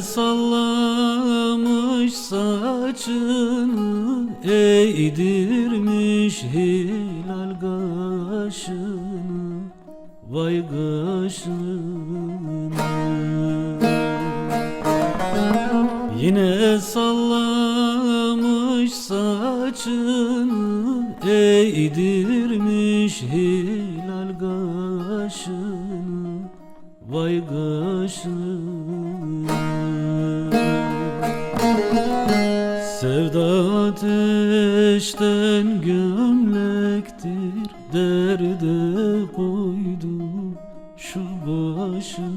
sallamış saçını Eğdirmiş hilal kaşını Vay kaşını. Yine sallamış saçını Eğdirmiş hilal kaşını Vay kaşını Sevda ateşten gömlektir Derde koydu şu başını.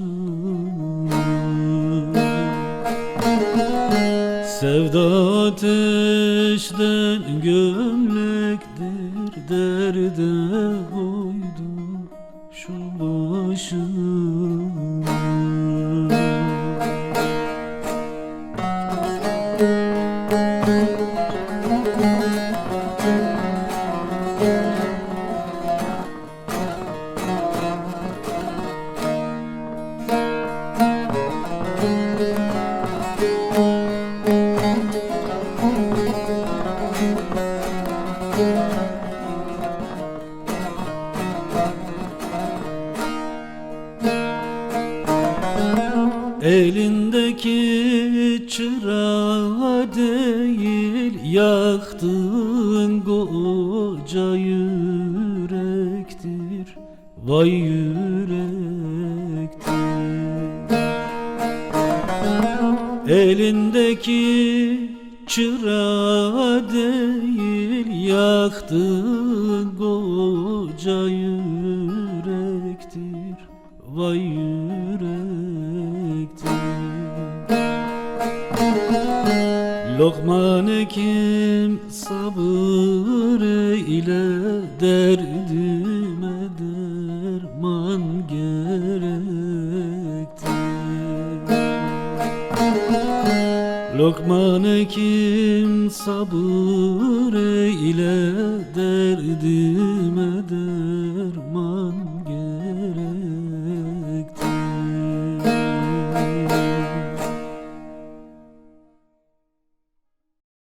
Sevda ateşten gömlektir Derde koydu şu başını Elindeki çırağı değil Yaktığın koca yürektir. Vay yürektir. Elindeki çırağı değil Yaktığın koca yürektir Vay yürektir. Lokman Hekim sabır eyle Derdime derman gerektir Lokman Hekim sabır eyle Derdime derman